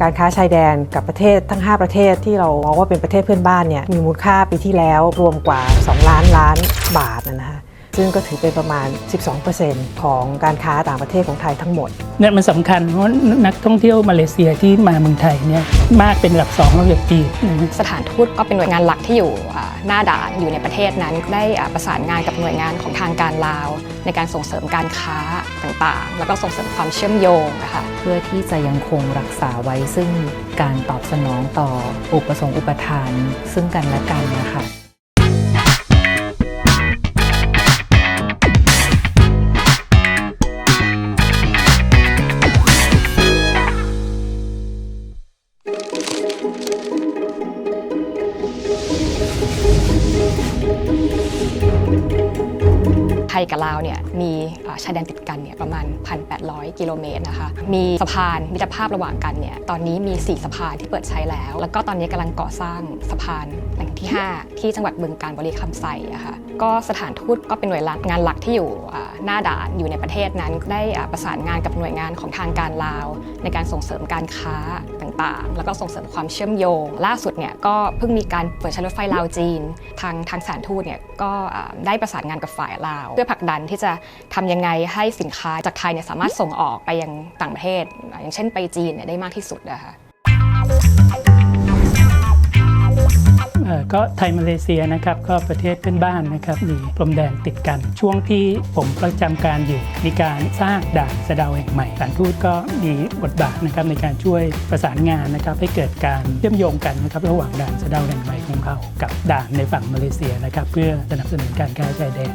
การค้าชายแดนกับประเทศทั้ง 5 ประเทศที่เรามองว่าเป็นประเทศเพื่อนบ้านเนี่ยมีมูลค่าปีที่แล้วรวมกว่า 2 ล้านล้านบาทนะนะคะ ซึ่งก็ถือเป็นประมาณ 12%ของการค้าต่างประเทศของไทยทั้งหมดเนี่ยมันสำคัญเพราะนักท่องเที่ยวมาเลเซียที่มาเมืองไทยเนี่ยมากเป็นอันดับสองรองจากจีนนะฮะสถานทูตก็เป็นหน่วยงานหลักที่อยู่อ่าหน้าด่านอยู่ในประเทศนั้นได้อ่าประสานงานกับหน่วยงานของทางการลาว ในการส่งเสริมการค้าต่างๆ แล้วก็ส่งเสริมความเชื่อมโยงนะคะเพื่อที่จะยังคงรักษาไว้ซึ่งการตอบสนองต่ออุปสงค์อุปทาน ซึ่งกันและกันนะคะ ชายแดนติดกันเนี่ยประมาณ 1,800 กิโลเมตรนะคะมีสะพานมิตรภาพระหว่างกันเนี่ยตอนนี้มี 4 สะพานที่เปิดใช้แล้ว แล้วก็ตอนนี้กำลังก่อสร้างสะพานแห่งที่ 5 ที่จังหวัดบึงการบริคำไซอะค่ะก็สถานทูตก็เป็นหน่วยงานหลักที่อยู่หน้าด่านอยู่ในประเทศนั้น ได้ประสานงานกับหน่วยงานของทางการลาว ในการส่งเสริมการค้าต่างๆ แล้วก็ส่งเสริมความเชื่อมโยง ล่าสุดเนี่ยก็เพิ่งมีการเปิดใช้รถไฟลาวจีน ทางทางสถานทูตเนี่ยก็ได้ประสานงานกับฝ่ายลาว เพื่อผลักดันที่จะทำยังไงให้สินค้าจากไทยเนี่ยสามารถส่งออกไปยังต่างประเทศ อย่างเช่นไปจีนเนี่ยได้มากที่สุดนะคะ ก็ไทยมาเลเซียนะครับก็ประเทศเพื่อนบ้านนะครับมีพรมแดนติดกัน ช่วงที่ผมประจำการอยู่มีการสร้างด่านสะเดาแห่งใหม่สถานทูตก็มีบทบาทนะครับในการช่วยประสานงานนะครับให้เกิดการเชื่อมโยงกันนะครับระหว่างด่านสะเดาแห่งใหม่ของเรากับด่านในฝั่งมาเลเซียนะครับเพื่อสนับสนุนการค้าชายแดน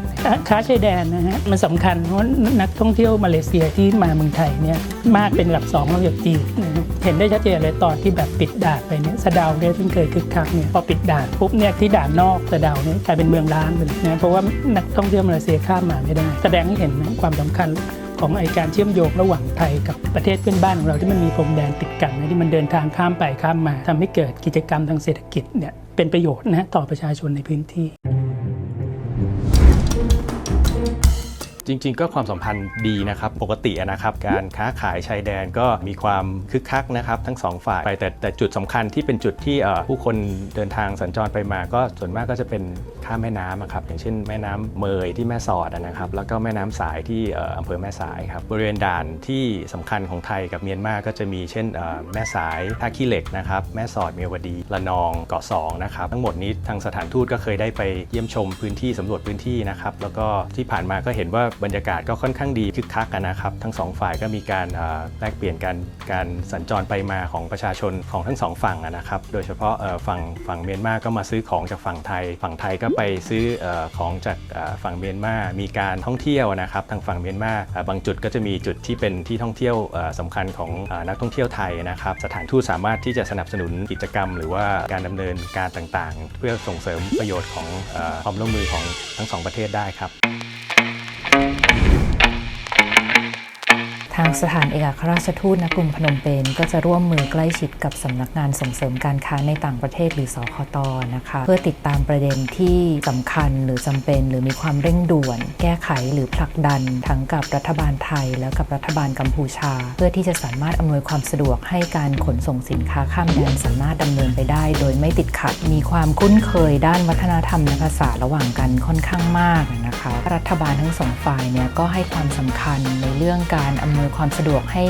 ค้าชายแดนนะฮะมันสำคัญเพราะนักท่องเที่ยวมาเลเซียที่มาเมืองไทยเนี่ยมากเป็นอันดับสองรองจากจีนนะฮะเห็นได้ชัดเจนเลยตอนที่แบบปิดด่านไปเนี่ยสะเดาเนี่ยซึ่งเคยคึกคักเนี่ยพอปิดด่านปุ๊บเนี่ยที่ด่านนอกสะเดาเนี่ยกลายเป็นเมืองร้างไปเลยนะเพราะว่านักท่องเที่ยวมาเลเซียข้ามมาไม่ได้ แสดงให้เห็นความสำคัญของไอการเชื่อมโยงระหว่างไทยกับประเทศเพื่อนบ้านของเราที่มันมีพรมแดนติดกันนะที่มันเดินทางข้ามไปข้ามมาทำให้เกิดกิจกรรมทางเศรษฐกิจเนี่ยเป็นประโยชน์นะต่อประชาชนในพื้นที่ จริง ๆ ก็ความสัมพันธ์ดีนะครับปกตินะครับ การค้าขายชายแดนก็มีความคึกคักนะครับ ทั้งสองฝ่ายไปแต่แต่จุดสำคัญที่เป็นจุดที่ผู้คนเดินทางสัญจรไปมาก็ส่วนมากก็จะเป็นข้ามแม่น้ำอะครับอย่างเช่นแม่น้ำเมยที่แม่สอดนะครับแล้วก็แม่น้ำสายที่อ่ออำเภอแม่สายครับบริเวณด่านที่สำคัญของไทยกับเมียนมาก็จะมีเช่นแม่สายท่าขี้เหล็กนะครับแม่สอดเมียวดีละนองเกาะสองนะครับทั้งหมดนี้ทางสถานทูตก็เคยได้ไปเยี่ยมชมพื้นที่สำรวจพื้นที่นะครับแล้วก็ที่ผ่านมาก็เห็นว่าบรรยากาศก็ค่อนข้างดีคึกคักกันนะครับ ทั้งสองฝ่ายก็มีการแลกเปลี่ยนกันการสัญจรไปมาของประชาชนของทั้งสองฝั่งนะครับ โดยเฉพาะฝั่งฝั่งเมียนมาก็มาซื้อของจากฝั่งไทย ฝั่งไทยก็ไปซื้อของจากฝั่งเมียนมา มีการท่องเที่ยวนะครับ ทางฝั่งเมียนมาบางจุดก็จะมีจุดที่เป็นที่ท่องเที่ยวเอ่อสำคัญของนักท่องเที่ยวไทยนะครับ สถานทูตสามารถที่จะสนับสนุนกิจกรรม หรือว่าการดำเนินการต่างๆ เพื่อส่งเสริมประโยชน์ของความร่วมมือของทั้งสองประเทศได้ครับ สถานเอกอัครราชทูตณกรุงพนมเปญก็จะร่วมมือใกล้ชิดกับสำนักงานส่งเสริมการค้าในต่างประเทศหรือสคตนะคะ เพื่อติดตามประเด็นที่สำคัญหรือจำเป็น หรือมีความเร่งด่วน แก้ไขหรือผลักดัน ทั้งกับรัฐบาลไทย และกับรัฐบาลกัมพูชา เพื่อที่จะสามารถอำนวยความสะดวกให้การขนส่งสินค้าข้ามแดนสามารถดำเนินไปได้ โดยไม่ติดขัด มีความคุ้นเคยด้านวัฒนธรรมและภาษาระหว่างกันค่อนข้างมากนะ คะ รัฐบาลทั้งสองฝ่ายเนี่ยก็ให้ความสำคัญในเรื่องการอำนวยความสะดวกให้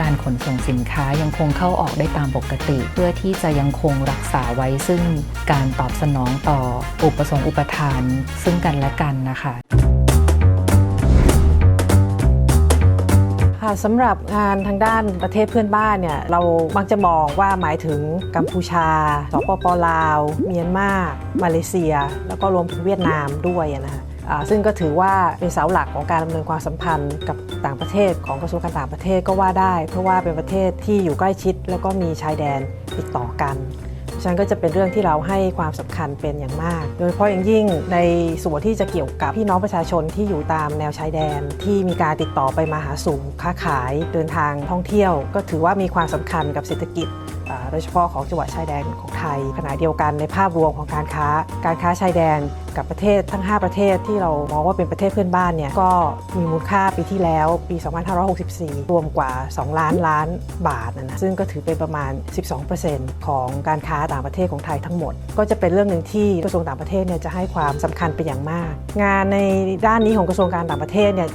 การขนส่งสินค้ายังคงเข้าออกได้ตามปกติ เพื่อที่จะยังคงรักษาไว้ซึ่งการตอบสนองต่ออุปสงค์อุปทาน ซึ่งกันและกันนะคะค่ะสำหรับงานทางด้านประเทศเพื่อนบ้านเนี่ยเรามักจะมองว่าหมายถึงกัมพูชา สปปลาว เมียนมา มาเลเซีย แล้วก็รวมถึงเวียดนามด้วยนะคะ ซึ่งก็ถือว่าเป็นเสาหลักของการดำเนินความสัมพันธ์กับต่างประเทศของกระทรวงการต่างประเทศก็ว่าได้ เพราะว่าเป็นประเทศที่อยู่ใกล้ชิด แล้วก็มีชายแดนติดต่อกันฉะนั้นก็จะเป็นเรื่องที่เราให้ความสำคัญเป็นอย่างมาก โดยเฉพาะอย่างยิ่งในส่วนที่จะเกี่ยวกับพี่น้องประชาชนที่อยู่ตามแนวชายแดน ที่มีการติดต่อไปมาหาสู่ค้าขายเดินทางท่องเที่ยว ก็ถือว่ามีความสำคัญกับเศรษฐกิจโดยเฉพาะของจังหวัดชายแดนของไทย ขณะเดียวกันในภาพรวมของการค้า การค้าชายแดนกับประเทศทั้ง 5 ประเทศที่เรามองว่าเป็นประเทศเพื่อนบ้านเนี่ยก็มีมูลค่าปีที่แล้วปี 2564 รวมกว่า 2 ล้านล้านบาทนะนะซึ่งก็ถือเป็นประมาณ 12%ของการค้าต่างประเทศของไทยทั้งหมด ก็จะเป็นเรื่องหนึ่งที่กระทรวงต่างประเทศเนี่ยจะให้ความสำคัญเป็นอย่างมาก งานในด้านนี้ของกระทรวงการต่างประเทศเนี่ย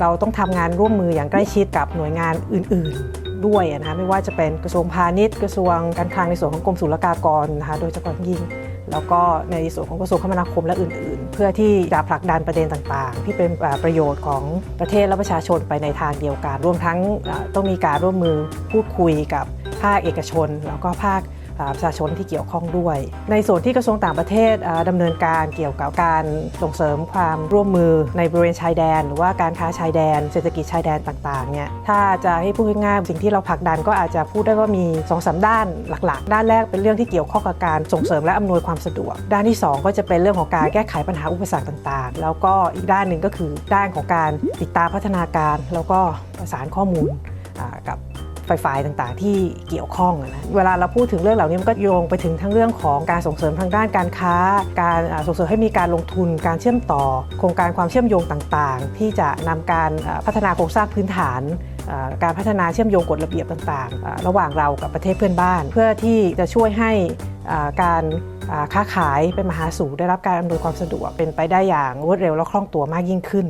เราต้องทำงานร่วมมืออย่างใกล้ชิดกับหน่วยงานอื่น ๆ ด้วยนะคะไม่ว่าจะเป็นกระทรวงพาณิชย์กระทรวงการคลังในส่วนของกรมศุลกากรนะคะโดยเฉพาะยิ่ง แล้วก็ในส่วนของกระทรวงคมนาคมและอื่น ๆ เพื่อที่จะผลักดันประเด็นต่าง ๆ ที่เป็นประโยชน์ของประเทศและประชาชนไปในทางเดียวกัน รวมทั้งต้องมีการร่วมมือพูดคุยกับภาคเอกชน แล้วก็ภาค ประชาชนที่เกี่ยวข้องด้วย ในส่วนที่กระทรวงต่างประเทศอ่าดำเนินการเกี่ยวกับการส่งเสริมความร่วมมือในบริเวณชายแดน หรือว่าการค้าชายแดน เศรษฐกิจชายแดนต่างๆเนี่ยถ้าจะให้พูดง่ายๆสิ่งที่เราผลักดันก็อาจจะพูดได้ว่ามี2อสด้านหลักๆ ด้านแรกเป็นเรื่องที่เกี่ยวข้องกับการส่งเสริมและอำนวยความสะดวก ด้านที่ 2 ก็จะเป็นเรื่องของการแก้ไขปัญหาอุปสรรคต่างๆ แล้วก็อีกด้านหนึ่งก็คือด้านของการติดตามพัฒนาการ แล้วก็ประสานข้อมูลกับ ฝ่ายต่างๆ ที่เกี่ยวข้องนะเวลาเราพูดถึงเรื่องเหล่านี้มันก็โยงไปถึงทั้งเรื่องของการส่งเสริมทางด้านการค้า การส่งเสริมให้มีการลงทุนการเชื่อมต่อ โครงการความเชื่อมโยงต่างๆ ที่จะนำการพัฒนาโครงสร้างพื้นฐานการพัฒนาเชื่อมโยงกฎระเบียบต่างๆ ระหว่างเรากับประเทศเพื่อนบ้าน เพื่อที่จะช่วยให้การค้าขายเป็นมหาสู่ได้รับการอำนวยความสะดวกเป็นไปได้อย่างรวดเร็วและคล่องตัวมากยิ่งขึ้น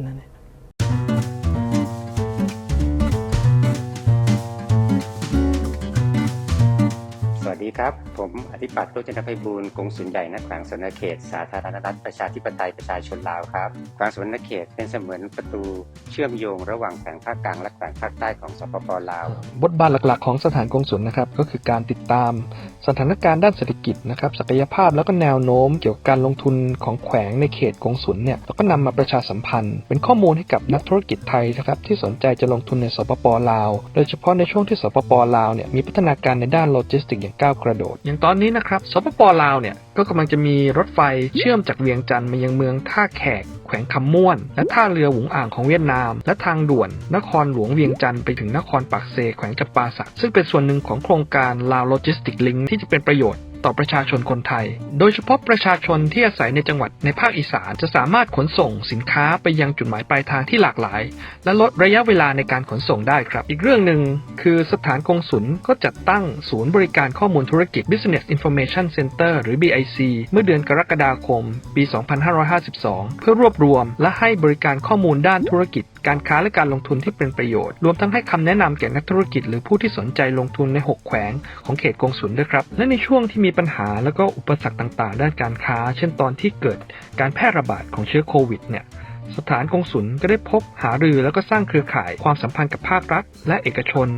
สวัสดีครับ ผมอธิปัตย์โรจนภัยบูลย์กงสุลใหญ่นักแขวงสนเขต สาธารณรัฐประชาธิปไตยประชาชนลาวครับแขวงสนเขตเป็นเสมือนประตูเชื่อมโยงระหว่างแขวงภาคกลางและแขวงภาคใต้ของสปปลาว บทบาทหลักๆ ของสถานกงสุลนะครับก็คือการติดตาม สถานการณ์ด้านเศรษฐกิจนะครับศักยภาพแล้วก็แนวโน้ม เกี่ยวกับการลงทุนของแขวงในเขตกงสุลเนี่ยแล้วก็นำมาประชาสัมพันธ์ เป็นข้อมูลให้กับนักธุรกิจไทยนะครับที่สนใจจะลงทุนในสปปลาว โดยเฉพาะในช่วงที่สปปลาวเนี่ยมีพัฒนาการในด้านโลจิสติกส์อย่างก้าวกระโดด อย่างตอนนี้นะครับสปปลาวเนี่ยก็กำลังจะมีรถไฟเชื่อมจากเวียงจันทร์มายังเมืองท่าแขก แขวงคำม่วน และท่าเรือหวงอ่างของเวียดนาม และทางด่วน นครหลวงเวียงจันทร์ไปถึงนครปักเซแขวงจำปาสักซึ่งเป็นส่วนหนึ่งของโครงการลาวโลจิสติกลิงที่จะเป็นประโยชน์ ต่อประชาชนคนไทย โดยเฉพาะประชาชนที่อาศัยในจังหวัดในภาคอีสานจะสามารถขนส่งสินค้าไปยังจุดหมายปลายทางที่หลากหลาย และลดระยะเวลาในการขนส่งได้ครับ อีกเรื่องหนึ่งคือสถานกงสุลก็จัดตั้งศูนย์บริการข้อมูลธุรกิจ Business Information Center หรือ BIC เมื่อเดือนกรกฎาคม ปี 2552 เพื่อรวบรวม และให้บริการข้อมูลด้านธุรกิจ การค้าและการลงทุนที่เป็นประโยชน์ รวมทั้งให้คำแนะนำแก่นักธุรกิจ หรือผู้ที่สนใจลงทุนใน 6 แขวงของเขตกงสุลด้วยครับ และในช่วงที่มีปัญหาและก็อุปสรรคต่างๆ ด้านการค้า เช่นตอนที่เกิดการแพร่ระบาดของเชื้อโควิดเนี่ยสถานกงสุลก็ได้พบหารือแล้วก็สร้างเครือข่ายความสัมพันธ์กับภาครัฐและเอกชน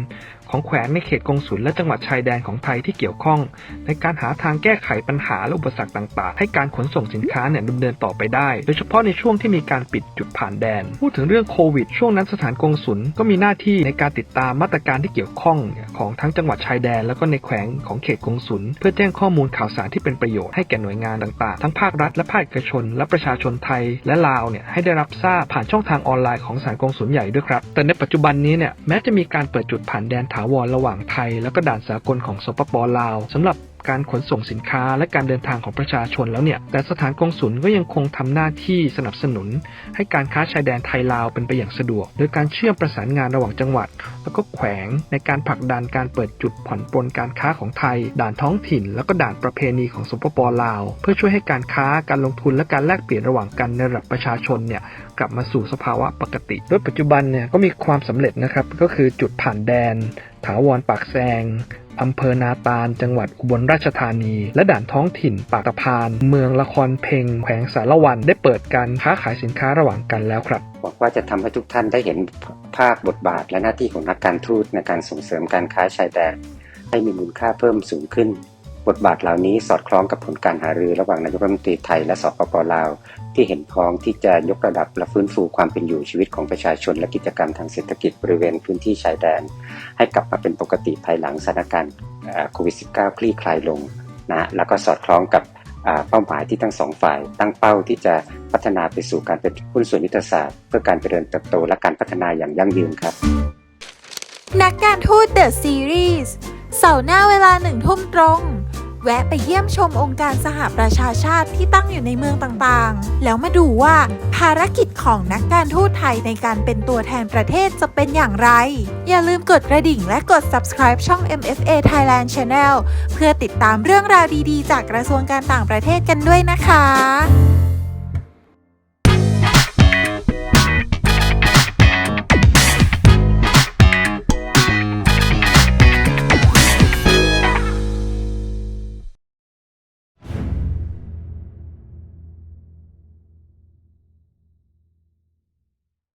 ของแขวงในเขตกงสุลและจังหวัดชายแดนของไทยที่เกี่ยวข้อง ในการหาทางแก้ไขปัญหาและอุปสรรคต่าง ๆ ให้การขนส่งสินค้าเนี่ยดำเนินต่อไปได้ โดยเฉพาะในช่วงที่มีการปิดจุดผ่านแดน พูดถึงเรื่องโควิด ช่วงนั้นสถานกงสุลก็มีหน้าที่ในการติดตามมาตรการที่เกี่ยวข้องของทั้งจังหวัดชายแดน แล้วก็ในแขวงของเขตกงสุลเพื่อแจ้งข้อมูลข่าวสารที่เป็นประโยชน์ให้แก่หน่วยงานต่าง ๆ ทั้งภาครัฐและภาคเอกชน และประชาชนไทยและลาวเนี่ยให้ได้รับทราบผ่านช่องทางออนไลน์ของสถานกงสุลใหญ่ด้วยครับแต่ในปัจจุบันนี้เนี่ยแม้จะมีการเปิดจุดผ่านแดนถาวรระหว่างไทย แล้วก็ด่านสากลของสปปลาวสำหรับ การขนส่งสินค้าและการเดินทางของประชาชนแล้วเนี่ย แต่สถานกงสุลก็ยังคงทำหน้าที่สนับสนุน ให้การค้าชายแดนไทยลาวเป็นไปอย่างสะดวก โดยการเชื่อมประสานงานระหว่างจังหวัด แล้วก็แขวงในการผลักดันการเปิดจุดผ่อนปลนการค้าของไทย ด่านท้องถิ่น แล้วก็ด่านประเพณีของสปปลาว เพื่อช่วยให้การค้าการลงทุนและการแลกเปลี่ยนระหว่างกันในระดับประชาชนเนี่ยกลับมาสู่สภาวะปกติ โดยปัจจุบันเนี่ยก็มีความสำเร็จนะครับก็คือจุดผ่านแดน ถาวรปากแซง อำเภอนาตาล จังหวัดอุบลราชธานี และด่านท้องถิ่นปากตะพาน เมืองละครเพ็งแขวงสารวัน ได้เปิดการค้าขายสินค้าระหว่างกันแล้วครับบอกว่าจะทำให้ทุกท่านได้เห็นภาพบทบาทและหน้าที่ของนักการทูตในการส่งเสริมการค้าชายแดนให้มีมูลค่าเพิ่มสูงขึ้น บทบาทเหล่านี้สอดคล้องกับผลการหารือระหว่างนายกรัฐมนตรีไทยและสปปลาว ที่เห็นพ้องที่จะยกระดับและฟื้นฟูความเป็นอยู่ชีวิตของประชาชน และกิจกรรมทางเศรษฐกิจบริเวณพื้นที่ชายแดน ให้กลับมาเป็นปกติภายหลังสถานการณ์โควิด -19 คลี่คลายลงนะแล้วก็สอดคล้องกับเป้าหมายที่ทั้งสองฝ่าย ตั้งเป้าที่จะพัฒนาไปสู่การเป็นหุ้นส่วนยุทธศาสตร์ เพื่อการเจริญเติบโตและการพัฒนาอย่างยั่งยืนครับ นักการทูตเดอะซีรีส์เสาร์หน้าเวลาหนึ่งทุ่มตรง แวะไปเยี่ยมชมองค์การสหประชาชาติที่ตั้งอยู่ในเมืองต่างๆ แล้วมาดูว่าภารกิจของนักการทูตไทยในการเป็นตัวแทนประเทศจะเป็นอย่างไร อย่าลืมกดกระดิ่งและกด subscribe ช่อง MFA Thailand Channel เพื่อติดตามเรื่องราวดีๆ จากกระทรวงการต่างประเทศกันด้วยนะคะ